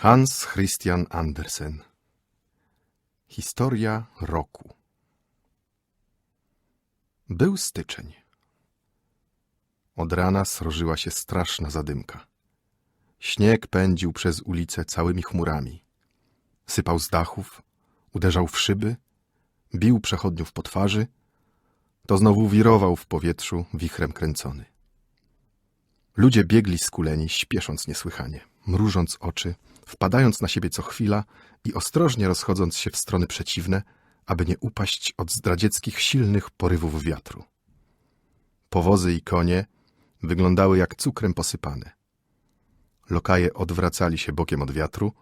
Hans Christian Andersen Historia roku Był styczeń. Od rana srożyła się straszna zadymka. Śnieg pędził przez ulice całymi chmurami. Sypał z dachów, uderzał w szyby, bił przechodniów po twarzy, to znowu wirował w powietrzu wichrem kręcony. Ludzie biegli skuleni, śpiesząc niesłychanie, mrużąc oczy, wpadając na siebie co chwila i ostrożnie rozchodząc się w strony przeciwne, aby nie upaść od zdradzieckich silnych porywów wiatru. Powozy i konie wyglądały jak cukrem posypane. Lokaje odwracali się bokiem od wiatru,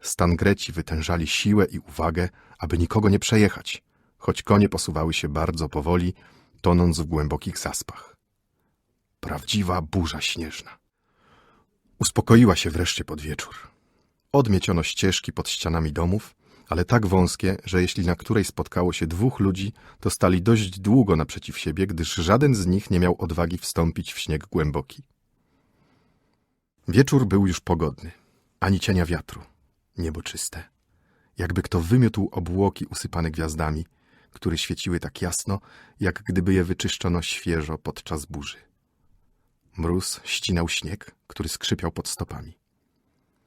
stangreci wytężali siłę i uwagę, aby nikogo nie przejechać, choć konie posuwały się bardzo powoli, tonąc w głębokich zaspach. Prawdziwa burza śnieżna. Uspokoiła się wreszcie pod wieczór. Odmieciono ścieżki pod ścianami domów, ale tak wąskie, że jeśli na której spotkało się dwóch ludzi, to stali dość długo naprzeciw siebie, gdyż żaden z nich nie miał odwagi wstąpić w śnieg głęboki. Wieczór był już pogodny, ani cienia wiatru, niebo czyste. Jakby kto wymiótł obłoki usypane gwiazdami, które świeciły tak jasno, jak gdyby je wyczyszczono świeżo podczas burzy. Mróz ścinał śnieg, który skrzypiał pod stopami.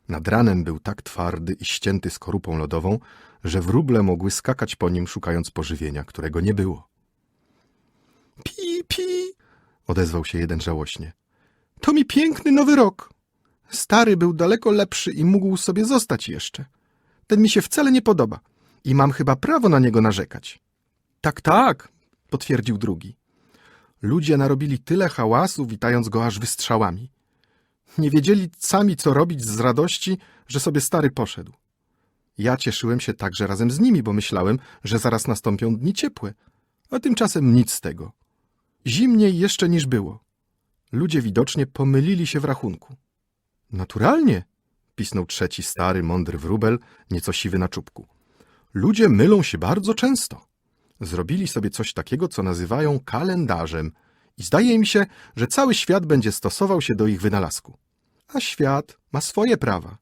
Nad ranem był tak twardy i ścięty skorupą lodową, że wróble mogły skakać po nim, szukając pożywienia, którego nie było. Pi, pi, odezwał się jeden żałośnie. To mi piękny nowy rok. Stary był daleko lepszy i mógł sobie zostać jeszcze. Ten mi się wcale nie podoba i mam chyba prawo na niego narzekać. Tak, tak, potwierdził drugi. Ludzie narobili tyle hałasu, witając go aż wystrzałami. Nie wiedzieli sami, co robić z radości, że sobie stary poszedł. Ja cieszyłem się także razem z nimi, bo myślałem, że zaraz nastąpią dni ciepłe, a tymczasem nic z tego. Zimniej jeszcze niż było. Ludzie widocznie pomylili się w rachunku. Naturalnie, pisnął trzeci stary, mądry wróbel, nieco siwy na czubku. Ludzie mylą się bardzo często. Zrobili sobie coś takiego, co nazywają kalendarzem i zdaje mi się, że cały świat będzie stosował się do ich wynalazku. A świat ma swoje prawa.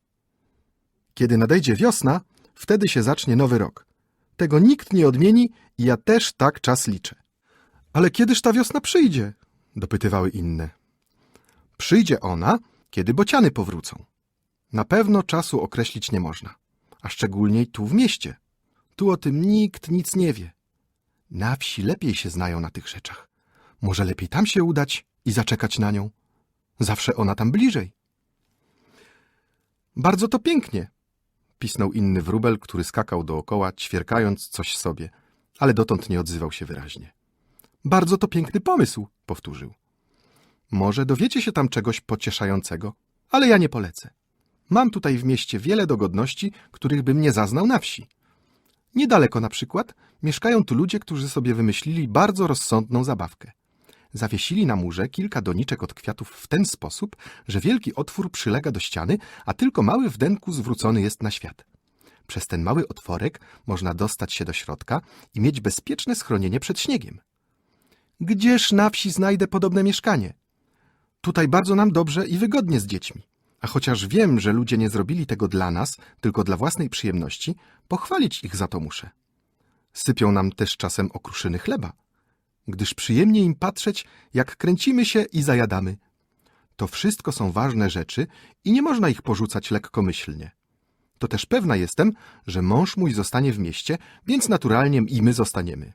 Kiedy nadejdzie wiosna, wtedy się zacznie nowy rok. Tego nikt nie odmieni i ja też tak czas liczę. Ale kiedyż ta wiosna przyjdzie? dopytywały inne. Przyjdzie ona, kiedy bociany powrócą. Na pewno czasu określić nie można, a szczególnie tu w mieście. Tu o tym nikt nic nie wie. Na wsi lepiej się znają na tych rzeczach. Może lepiej tam się udać i zaczekać na nią. Zawsze ona tam bliżej. Bardzo to pięknie, pisnął inny wróbel, który skakał dookoła, ćwierkając coś sobie, ale dotąd nie odzywał się wyraźnie. Bardzo to piękny pomysł, powtórzył. Może dowiecie się tam czegoś pocieszającego, ale ja nie polecę. Mam tutaj w mieście wiele dogodności, których bym nie zaznał na wsi. Niedaleko na przykład mieszkają tu ludzie, którzy sobie wymyślili bardzo rozsądną zabawkę. Zawiesili na murze kilka doniczek od kwiatów w ten sposób, że wielki otwór przylega do ściany, a tylko mały w denku zwrócony jest na świat. Przez ten mały otworek można dostać się do środka i mieć bezpieczne schronienie przed śniegiem. Gdzież na wsi znajdę podobne mieszkanie? Tutaj bardzo nam dobrze i wygodnie z dziećmi. A chociaż wiem, że ludzie nie zrobili tego dla nas, tylko dla własnej przyjemności, pochwalić ich za to muszę. Sypią nam też czasem okruszyny chleba, gdyż przyjemnie im patrzeć, jak kręcimy się i zajadamy. To wszystko są ważne rzeczy i nie można ich porzucać lekkomyślnie. To też pewna jestem, że mąż mój zostanie w mieście, więc naturalnie i my zostaniemy.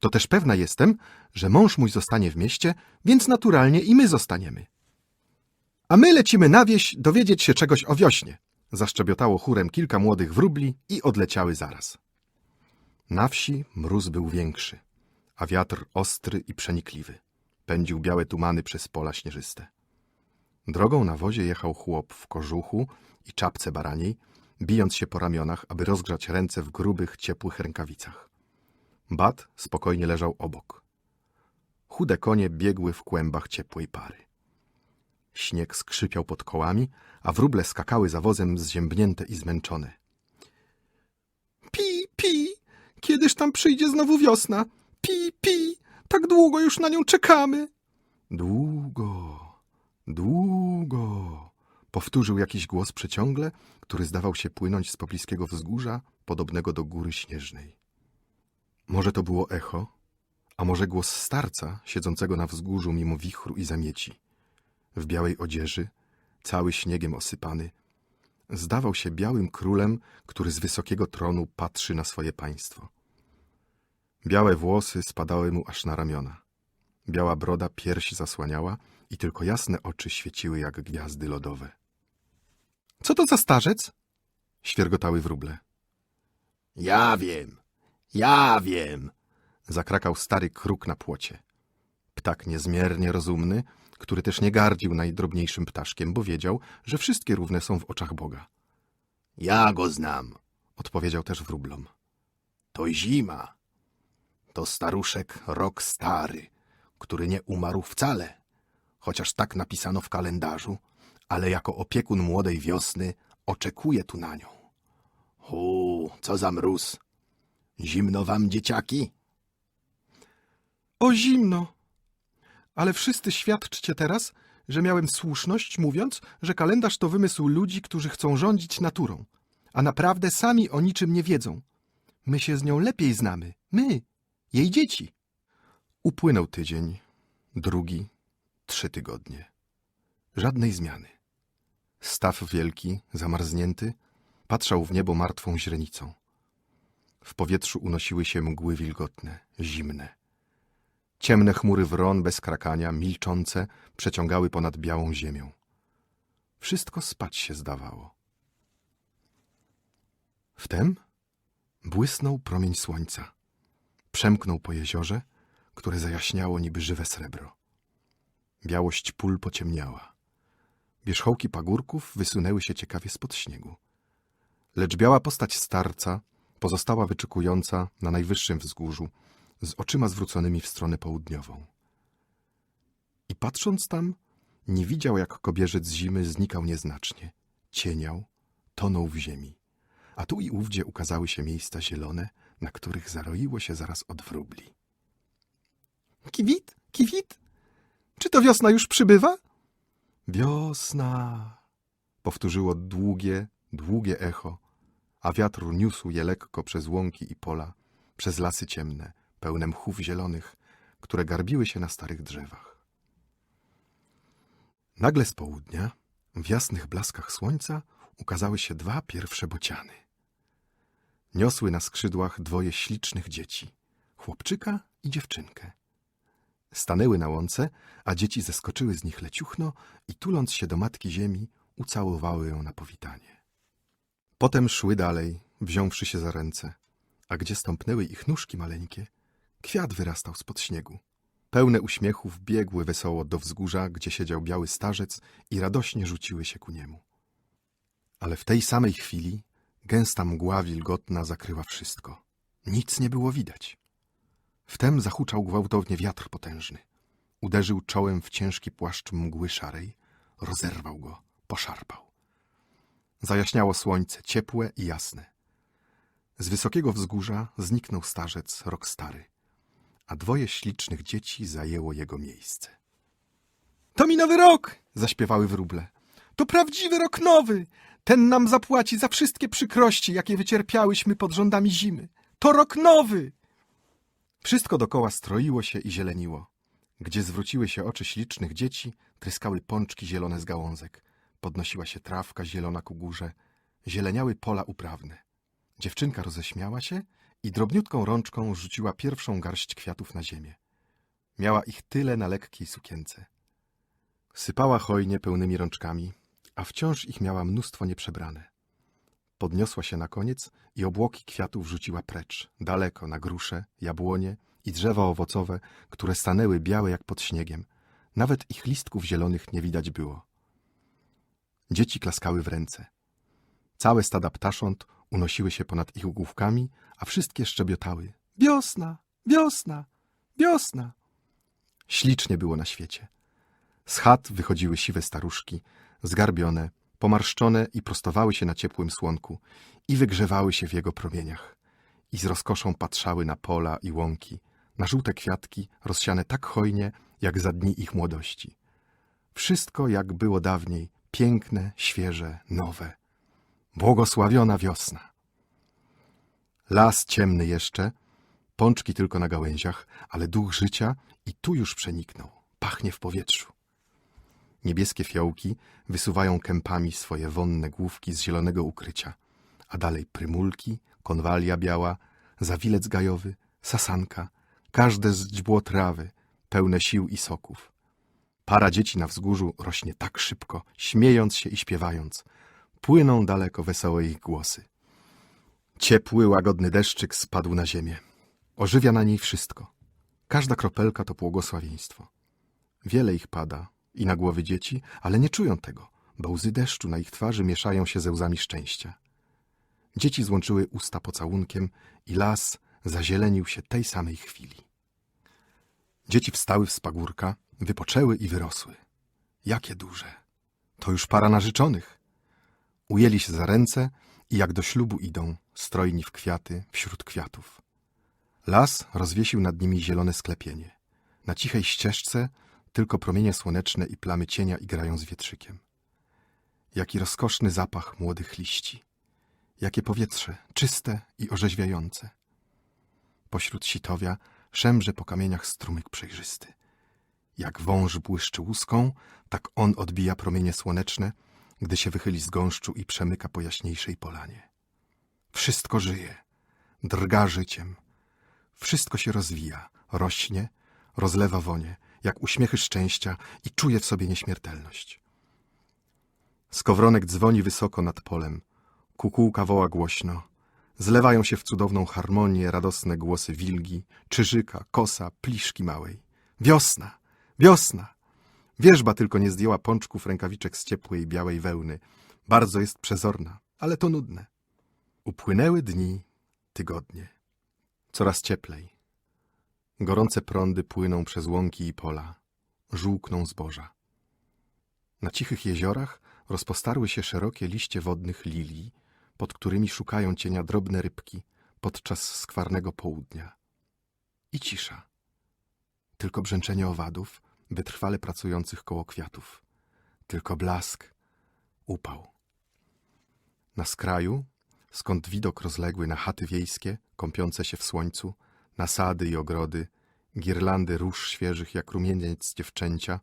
To też pewna jestem, że mąż mój zostanie w mieście, więc naturalnie i my zostaniemy. A my lecimy na wieś dowiedzieć się czegoś o wiośnie. Zaszczebiotało chórem kilka młodych wróbli i odleciały zaraz. Na wsi mróz był większy, a wiatr ostry i przenikliwy. Pędził białe tumany przez pola śnieżyste. Drogą na wozie jechał chłop w kożuchu i czapce baraniej, bijąc się po ramionach, aby rozgrzać ręce w grubych, ciepłych rękawicach. Bat spokojnie leżał obok. Chude konie biegły w kłębach ciepłej pary. Śnieg skrzypiał pod kołami, a wróble skakały za wozem zziębnięte i zmęczone. Pi, pi, kiedyż tam przyjdzie znowu wiosna? Pi, pi, tak długo już na nią czekamy. Długo, długo, Powtórzył jakiś głos przeciągle, który zdawał się płynąć z pobliskiego wzgórza, podobnego do góry śnieżnej. Może to było echo, a może głos starca siedzącego na wzgórzu mimo wichru i zamieci. W białej odzieży, cały śniegiem osypany, zdawał się białym królem, który z wysokiego tronu patrzy na swoje państwo. Białe włosy spadały mu aż na ramiona. Biała broda piersi zasłaniała i tylko jasne oczy świeciły jak gwiazdy lodowe. Co to za starzec? Świergotały wróble. Ja wiem, ja wiem. Zakrakał stary kruk na płocie. Ptak niezmiernie rozumny, który też nie gardził najdrobniejszym ptaszkiem, bo wiedział, że wszystkie równe są w oczach Boga. Ja go znam. Odpowiedział też wróblom. To zima. To staruszek rok stary, który nie umarł wcale, chociaż tak napisano w kalendarzu, ale jako opiekun młodej wiosny oczekuje tu na nią. Hu, co za mróz. Zimno wam, dzieciaki? O zimno! Ale wszyscy świadczcie teraz, że miałem słuszność, mówiąc, że kalendarz to wymysł ludzi, którzy chcą rządzić naturą, a naprawdę sami o niczym nie wiedzą. My się z nią lepiej znamy, my, jej dzieci. Upłynął tydzień, drugi, trzy tygodnie. Żadnej zmiany. Staw wielki, zamarznięty, patrzał w niebo martwą źrenicą. W powietrzu unosiły się mgły wilgotne, zimne. Ciemne chmury wron bez krakania, milczące, przeciągały ponad białą ziemią. Wszystko spać się zdawało. Wtem błysnął promień słońca. Przemknął po jeziorze, które zajaśniało niby żywe srebro. Białość pól pociemniała. Wierzchołki pagórków wysunęły się ciekawie spod śniegu. Lecz biała postać starca pozostała wyczekująca na najwyższym wzgórzu, z oczyma zwróconymi w stronę południową. I patrząc tam, nie widział, jak kobierzec zimy znikał nieznacznie, cieniał, tonął w ziemi, a tu i ówdzie ukazały się miejsca zielone, na których zaroiło się zaraz od wróbli. Kiwit, kiwit, czy to wiosna już przybywa? Wiosna, powtórzyło długie, długie echo, a wiatr niósł je lekko przez łąki i pola, przez lasy ciemne, pełne mchów zielonych, które garbiły się na starych drzewach. Nagle z południa, w jasnych blaskach słońca, ukazały się dwa pierwsze bociany. Niosły na skrzydłach dwoje ślicznych dzieci, chłopczyka i dziewczynkę. Stanęły na łące, a dzieci zeskoczyły z nich leciuchno i tuląc się do matki ziemi, ucałowały ją na powitanie. Potem szły dalej, wziąwszy się za ręce, a gdzie stąpnęły ich nóżki maleńkie, kwiat wyrastał spod śniegu. Pełne uśmiechów biegły wesoło do wzgórza, gdzie siedział biały starzec i radośnie rzuciły się ku niemu. Ale w tej samej chwili gęsta mgła wilgotna zakryła wszystko. Nic nie było widać. Wtem zahuczał gwałtownie wiatr potężny. Uderzył czołem w ciężki płaszcz mgły szarej, rozerwał go, poszarpał. Zajaśniało słońce, ciepłe i jasne. Z wysokiego wzgórza zniknął starzec, rok stary, a dwoje ślicznych dzieci zajęło jego miejsce. To mi nowy rok! zaśpiewały wróble. To prawdziwy rok nowy! Ten nam zapłaci za wszystkie przykrości, jakie wycierpiałyśmy pod rządami zimy. To rok nowy! Wszystko dokoła stroiło się i zieleniło. Gdzie zwróciły się oczy ślicznych dzieci, tryskały pączki zielone z gałązek. Podnosiła się trawka zielona ku górze. Zieleniały pola uprawne. Dziewczynka roześmiała się i drobniutką rączką rzuciła pierwszą garść kwiatów na ziemię. Miała ich tyle na lekkiej sukience. Sypała hojnie pełnymi rączkami, a wciąż ich miała mnóstwo nieprzebrane. Podniosła się na koniec i obłoki kwiatów rzuciła precz, daleko na grusze, jabłonie i drzewa owocowe, które stanęły białe jak pod śniegiem. Nawet ich listków zielonych nie widać było. Dzieci klaskały w ręce. Całe stada ptasząt unosiły się ponad ich główkami, a wszystkie szczebiotały. Wiosna, wiosna, wiosna. Ślicznie było na świecie. Z chat wychodziły siwe staruszki, zgarbione, pomarszczone i prostowały się na ciepłym słonku i wygrzewały się w jego promieniach. I z rozkoszą patrzały na pola i łąki, na żółte kwiatki rozsiane tak hojnie, jak za dni ich młodości. Wszystko, jak było dawniej, Piękne, świeże, nowe. Błogosławiona wiosna. Las ciemny jeszcze, pączki tylko na gałęziach, ale duch życia i tu już przeniknął. Pachnie w powietrzu. Niebieskie fiołki wysuwają kępami swoje wonne główki z zielonego ukrycia, a dalej prymulki, konwalia biała, zawilec gajowy, sasanka, każde zdźbło trawy, pełne sił i soków. Para dzieci na wzgórzu rośnie tak szybko, śmiejąc się i śpiewając. Płyną daleko wesołe ich głosy. Ciepły, łagodny deszczyk spadł na ziemię. Ożywia na niej wszystko. Każda kropelka to błogosławieństwo. Wiele ich pada i na głowy dzieci, ale nie czują tego, bo łzy deszczu na ich twarzy mieszają się ze łzami szczęścia. Dzieci złączyły usta pocałunkiem i las zazielenił się tej samej chwili. Dzieci wstały z pagórka, wypoczęły i wyrosły. Jakie duże! To już para narzeczonych. Ujęli się za ręce i jak do ślubu idą, strojni w kwiaty, wśród kwiatów. Las rozwiesił nad nimi zielone sklepienie. Na cichej ścieżce tylko promienie słoneczne i plamy cienia igrają z wietrzykiem. Jaki rozkoszny zapach młodych liści. Jakie powietrze, czyste i orzeźwiające. Pośród sitowia szemrze po kamieniach strumyk przejrzysty. Jak wąż błyszczy łuską, tak on odbija promienie słoneczne, gdy się wychyli z gąszczu i przemyka po jaśniejszej polanie. Wszystko żyje, drga życiem. Wszystko się rozwija, rośnie, rozlewa wonie, jak uśmiechy szczęścia i czuje w sobie nieśmiertelność. Skowronek dzwoni wysoko nad polem, kukułka woła głośno, zlewają się w cudowną harmonię radosne głosy wilgi, czyżyka, kosa, pliszki małej. Wiosna! Wiosna! Wierzba tylko nie zdjęła pączków rękawiczek z ciepłej, białej wełny. Bardzo jest przezorna, ale to nudne. Upłynęły dni, tygodnie. Coraz cieplej. Gorące prądy płyną przez łąki i pola. Żółkną zboża. Na cichych jeziorach rozpostarły się szerokie liście wodnych lilii, pod którymi szukają cienia drobne rybki podczas skwarnego południa. I cisza. Tylko brzęczenie owadów, wytrwale pracujących koło kwiatów. Tylko blask, upał. Na skraju, skąd widok rozległy na chaty wiejskie, kąpiące się w słońcu, na sady i ogrody, girlandy róż świeżych jak rumieniec dziewczęcia,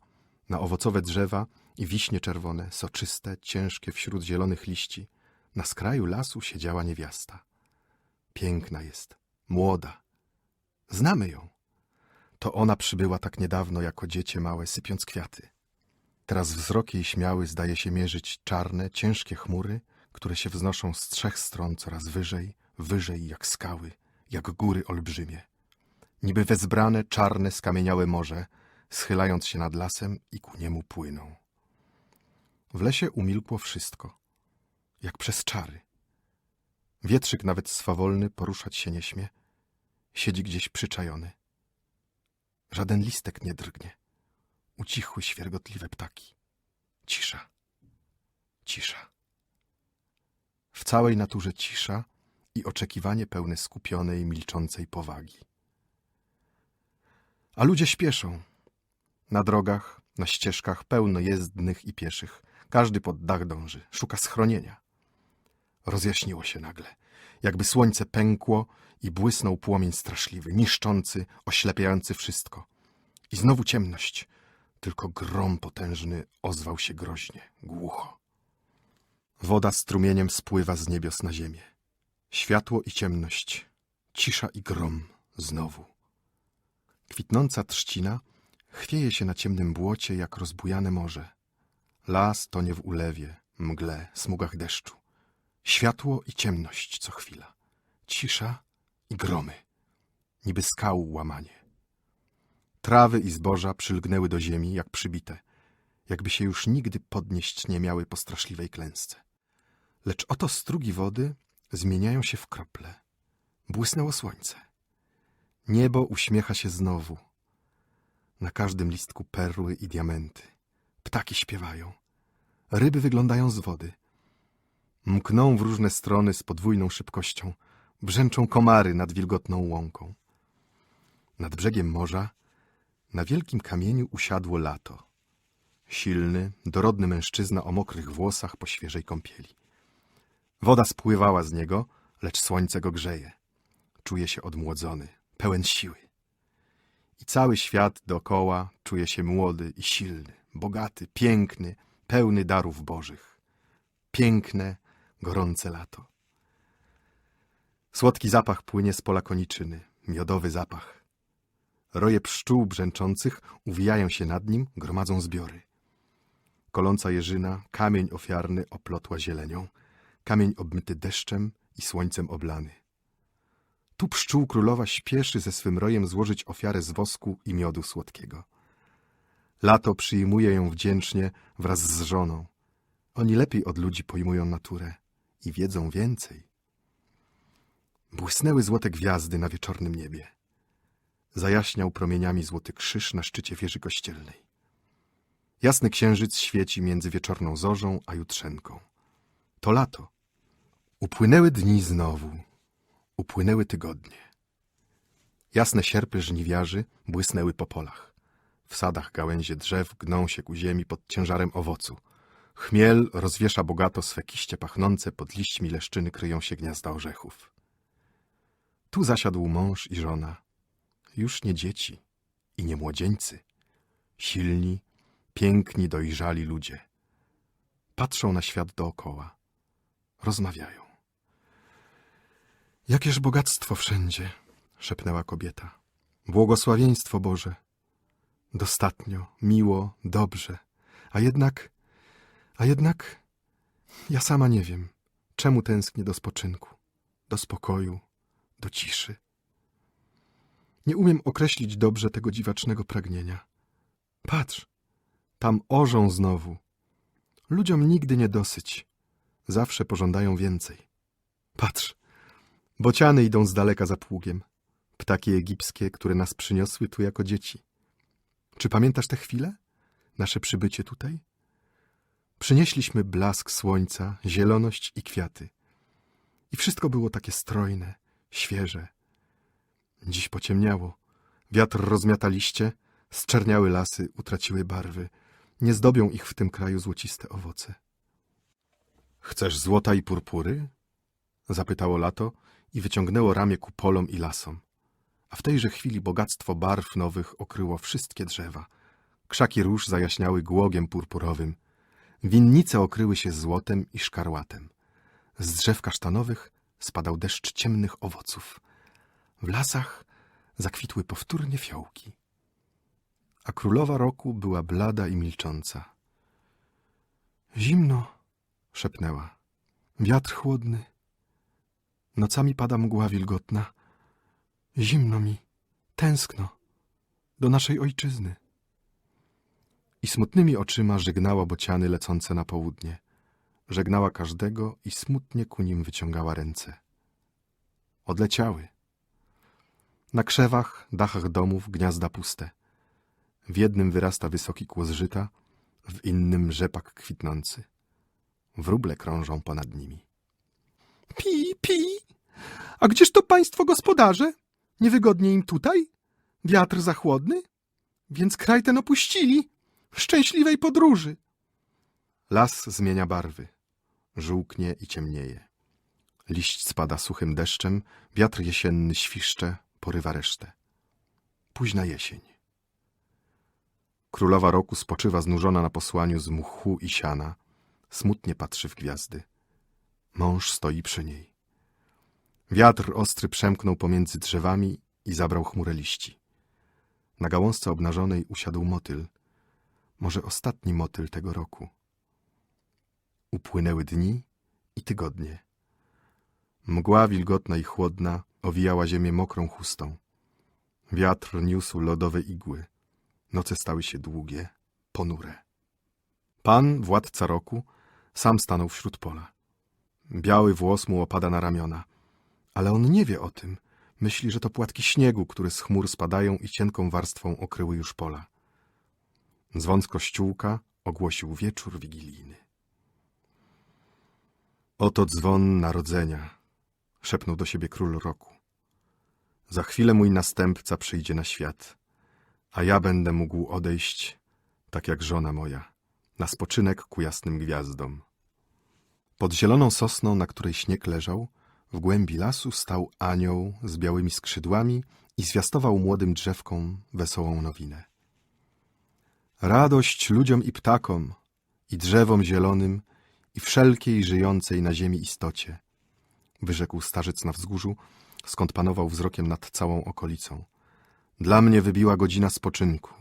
na owocowe drzewa i wiśnie czerwone, soczyste, ciężkie wśród zielonych liści, na skraju lasu siedziała niewiasta. Piękna jest, młoda. Znamy ją. To ona przybyła tak niedawno jako dziecię małe, sypiąc kwiaty. Teraz wzrok jej śmiały zdaje się mierzyć czarne, ciężkie chmury, które się wznoszą z trzech stron coraz wyżej, wyżej jak skały, jak góry olbrzymie. Niby wezbrane, czarne, skamieniałe morze, schylając się nad lasem i ku niemu płyną. W lesie umilkło wszystko, jak przez czary. Wietrzyk nawet swawolny poruszać się nie śmie, siedzi gdzieś przyczajony. Żaden listek nie drgnie. Ucichły świergotliwe ptaki. Cisza. Cisza. W całej naturze cisza i oczekiwanie pełne skupionej, milczącej powagi. A ludzie śpieszą. Na drogach, na ścieżkach pełno jezdnych i pieszych. Każdy pod dach dąży, szuka schronienia. Rozjaśniło się nagle, jakby słońce pękło i błysnął płomień straszliwy, niszczący, oślepiający wszystko. I znowu ciemność, tylko grom potężny ozwał się groźnie, głucho. Woda strumieniem spływa z niebios na ziemię. Światło i ciemność, cisza i grom znowu. Kwitnąca trzcina chwieje się na ciemnym błocie jak rozbujane morze. Las tonie w ulewie, mgle, smugach deszczu. Światło i ciemność co chwila. Cisza i gromy. Niby skał łamanie. Trawy i zboża przylgnęły do ziemi jak przybite, jakby się już nigdy podnieść nie miały po straszliwej klęsce. Lecz oto strugi wody zmieniają się w krople. Błysnęło słońce. Niebo uśmiecha się znowu. Na każdym listku perły i diamenty. Ptaki śpiewają. Ryby wyglądają z wody. Mkną w różne strony z podwójną szybkością. Brzęczą komary nad wilgotną łąką. Nad brzegiem morza na wielkim kamieniu usiadło lato. silny, dorodny mężczyzna o mokrych włosach po świeżej kąpieli. Woda spływała z niego, lecz słońce go grzeje. Czuje się odmłodzony, pełen siły. I cały świat dookoła czuje się młody i silny, bogaty, piękny, pełny darów bożych. Piękne, gorące lato. Słodki zapach płynie z pola koniczyny, miodowy zapach. Roje pszczół brzęczących uwijają się nad nim, gromadzą zbiory. Koląca jeżyna, kamień ofiarny oplotła zielenią, kamień obmyty deszczem i słońcem oblany. Tu pszczół królowa śpieszy ze swym rojem złożyć ofiarę z wosku i miodu słodkiego. Lato przyjmuje ją wdzięcznie wraz z żoną. Oni lepiej od ludzi pojmują naturę i wiedzą więcej. Błysnęły złote gwiazdy na wieczornym niebie. Zajaśniał promieniami złoty krzyż na szczycie wieży kościelnej. Jasny księżyc świeci między wieczorną zorzą a jutrzenką. To lato. Upłynęły dni znowu. Upłynęły tygodnie. Jasne sierpy żniwiarzy błysnęły po polach. W sadach gałęzie drzew gną się ku ziemi pod ciężarem owocu. Chmiel rozwiesza bogato swe kiście pachnące, pod liśćmi leszczyny kryją się gniazda orzechów. Tu zasiadł mąż i żona, już nie dzieci i nie młodzieńcy, silni, piękni, dojrzali ludzie. Patrzą na świat dookoła, rozmawiają. Jakież bogactwo wszędzie, szepnęła kobieta. Błogosławieństwo Boże. Dostatnio, miło, dobrze. A jednak, a jednak, ja sama nie wiem, czemu tęsknię do spoczynku, do spokoju, do ciszy. Nie umiem określić dobrze tego dziwacznego pragnienia. Patrz, tam orzą znowu. Ludziom nigdy nie dosyć. Zawsze pożądają więcej. Patrz, bociany idą z daleka za pługiem. Ptaki egipskie, które nas przyniosły tu jako dzieci. Czy pamiętasz te chwile? Nasze przybycie tutaj? Przynieśliśmy blask słońca, zieloność i kwiaty. I wszystko było takie strojne, świeże. Dziś pociemniało. Wiatr rozmiata liście, zczerniały lasy, utraciły barwy. Nie zdobią ich w tym kraju złociste owoce. Chcesz złota i purpury? Zapytało lato i wyciągnęło ramię ku polom i lasom. A w tejże chwili bogactwo barw nowych okryło wszystkie drzewa. Krzaki róż zajaśniały głogiem purpurowym. Winnice okryły się złotem i szkarłatem. Z drzew kasztanowych spadał deszcz ciemnych owoców. W lasach zakwitły powtórnie fiołki. A królowa roku była blada i milcząca. Zimno, szepnęła. Wiatr chłodny. Nocami pada mgła wilgotna. Zimno mi, tęskno do naszej ojczyzny. I smutnymi oczyma żegnała bociany lecące na południe. Żegnała każdego i smutnie ku nim wyciągała ręce. Odleciały. Na krzewach, dachach domów gniazda puste. W jednym wyrasta wysoki kłos żyta, w innym rzepak kwitnący. Wróble krążą ponad nimi. Pi! A gdzież to państwo gospodarze? Niewygodnie im tutaj? Wiatr za chłodny? Więc kraj ten opuścili. Szczęśliwej podróży! Las zmienia barwy. Żółknie i ciemnieje. Liść spada suchym deszczem, wiatr jesienny świszcze, porywa resztę. Późna jesień. Królowa roku spoczywa znużona na posłaniu z mchu i siana. Smutnie patrzy w gwiazdy. Mąż stoi przy niej. Wiatr ostry przemknął pomiędzy drzewami i zabrał chmurę liści. Na gałązce obnażonej usiadł motyl. Może ostatni motyl tego roku. Upłynęły dni i tygodnie. Mgła wilgotna i chłodna owijała ziemię mokrą chustą. Wiatr niósł lodowe igły. Noce stały się długie, ponure. Pan, władca roku, sam stanął wśród pola. Biały włos mu opada na ramiona. Ale on nie wie o tym. Myśli, że to płatki śniegu, które z chmur spadają i cienką warstwą okryły już pola. Dzwon z kościółka ogłosił wieczór wigilijny. Oto dzwon narodzenia, szepnął do siebie król roku. Za chwilę mój następca przyjdzie na świat, a ja będę mógł odejść, tak jak żona moja, na spoczynek ku jasnym gwiazdom. Pod zieloną sosną, na której śnieg leżał, w głębi lasu stał anioł z białymi skrzydłami i zwiastował młodym drzewkom wesołą nowinę. Radość ludziom i ptakom, i drzewom zielonym, i wszelkiej żyjącej na ziemi istocie, wyrzekł starzec na wzgórzu, skąd panował wzrokiem nad całą okolicą. Dla mnie wybiła godzina spoczynku.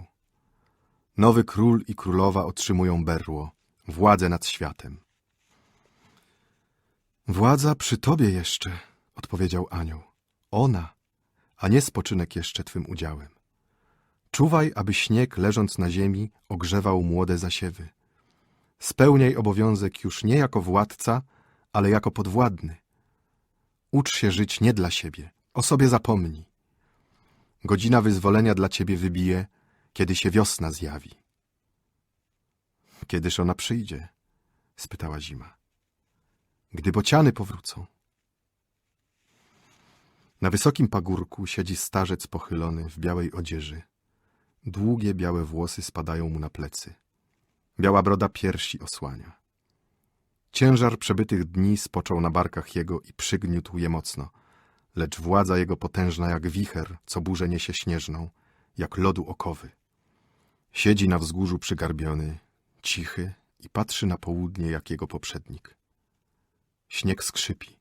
Nowy król i królowa otrzymują berło, władzę nad światem. Władza przy tobie jeszcze, odpowiedział anioł. Ona, a nie spoczynek jeszcze twym udziałem. Czuwaj, aby śnieg, leżąc na ziemi, ogrzewał młode zasiewy. Spełniaj obowiązek już nie jako władca, ale jako podwładny. Ucz się żyć nie dla siebie, o sobie zapomnij. Godzina wyzwolenia dla ciebie wybije, kiedy się wiosna zjawi. Kiedyż ona przyjdzie? spytała zima. Gdy bociany powrócą. Na wysokim pagórku siedzi starzec pochylony w białej odzieży. Długie białe włosy spadają mu na plecy. Biała broda piersi osłania. Ciężar przebytych dni spoczął na barkach jego i przygniótł je mocno, lecz władza jego potężna jak wicher, co burzę niesie śnieżną, jak lodu okowy. Siedzi na wzgórzu przygarbiony, cichy i patrzy na południe jak jego poprzednik. Śnieg skrzypi,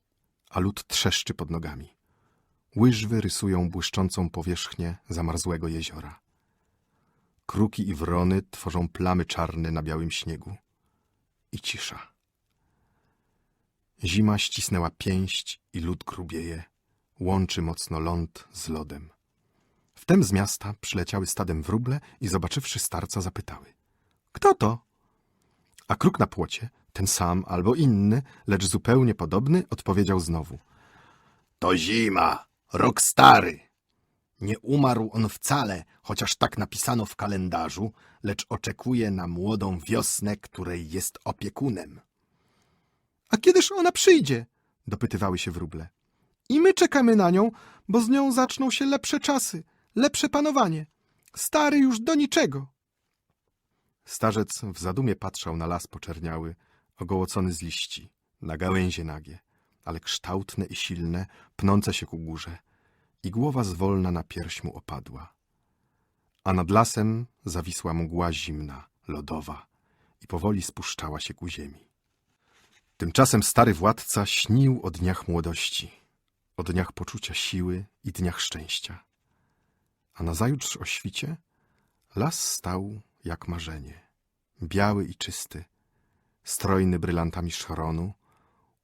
a lód trzeszczy pod nogami. Łyżwy rysują błyszczącą powierzchnię zamarzłego jeziora. Kruki i wrony tworzą plamy czarne na białym śniegu. I cisza. Zima ścisnęła pięść i lód grubieje, łączy mocno ląd z lodem. Wtem z miasta przyleciały stadem wróble i zobaczywszy starca zapytały. Kto to? A kruk na płocie, ten sam albo inny, lecz zupełnie podobny, odpowiedział znowu. To zima, rok stary. Nie umarł on wcale, chociaż tak napisano w kalendarzu, lecz oczekuje na młodą wiosnę, której jest opiekunem. A kiedyż ona przyjdzie? dopytywały się wróble. I my czekamy na nią, bo z nią zaczną się lepsze czasy, lepsze panowanie. Stary już do niczego. Starzec w zadumie patrzał na las poczerniały, ogołocony z liści, na gałęzie nagie, ale kształtne i silne, pnące się ku górze, i głowa zwolna na pierś mu opadła. A nad lasem zawisła mgła zimna, lodowa i powoli spuszczała się ku ziemi. Tymczasem stary władca śnił o dniach młodości, o dniach poczucia siły i dniach szczęścia. A nazajutrz o świcie las stał jak marzenie, biały i czysty, strojny brylantami szronu,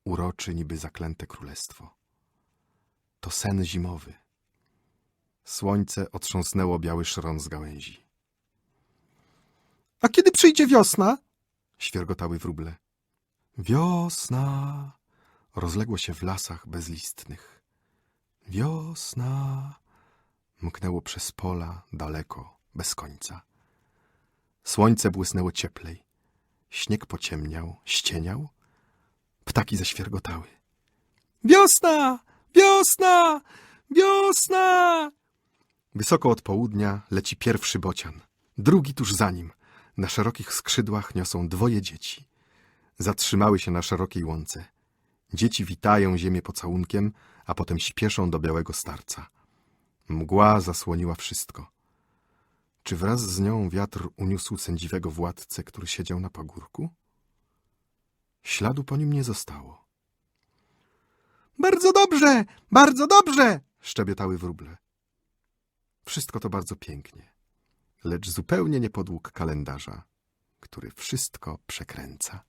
uroczy niby zaklęte królestwo. To sen zimowy. Słońce otrząsnęło biały szron z gałęzi. A kiedy przyjdzie wiosna? świergotały wróble. Wiosna rozległo się w lasach bezlistnych. Wiosna mknęło przez pola daleko, bez końca. Słońce błysnęło cieplej. Śnieg pociemniał, ścieniał. Ptaki zaświergotały. Wiosna! Wiosna! Wiosna! Wysoko od południa leci pierwszy bocian, drugi tuż za nim. Na szerokich skrzydłach niosą dwoje dzieci. Zatrzymały się na szerokiej łące. Dzieci witają ziemię pocałunkiem, a potem śpieszą do białego starca. Mgła zasłoniła wszystko. Czy wraz z nią wiatr uniósł sędziwego władcę, który siedział na pagórku? Śladu po nim nie zostało. Bardzo dobrze, bardzo dobrze! szczebiotały wróble. Wszystko to bardzo pięknie, lecz zupełnie nie podług kalendarza, który wszystko przekręca.